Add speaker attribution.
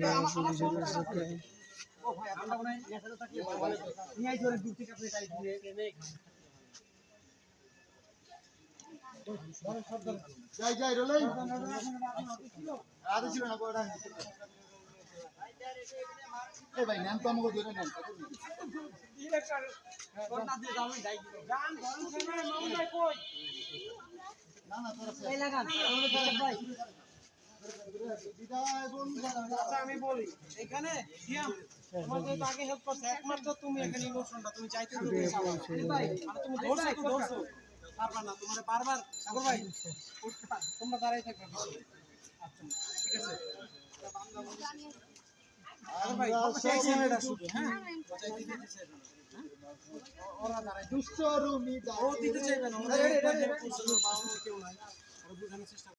Speaker 1: গেল পুলিশের কাছে
Speaker 2: যাই যাই রোলাই আরে ছিল না বড় এ ভাই নাম তো আমাকে ধরে নেন। না না তোরা বিদায় বন্ধু
Speaker 3: আচ্ছা আমি বলি এখানে তোমার যেহেতু আগে হেল্প করছে একমাত্র তুমি এখানে ইমোশনটা তুমি চাইতে তো তুমি তুমি ধরছো তো ধরছো। পারবা না তোমার বারবার সাগর ভাই তোমরা দাঁড়াই থাকবে। আচ্ছা ঠিক আছে। সাগর ভাই হ্যাঁ? চাইতে দিতে চাইবে না, হ্যাঁ? ওরা দাঁড়াই
Speaker 2: দুষ্ট রুমি
Speaker 3: ও দিতে চাইবে না এটা হেল্প করছে বাবা কেউ নাই ওরা বোঝানোর চেষ্টা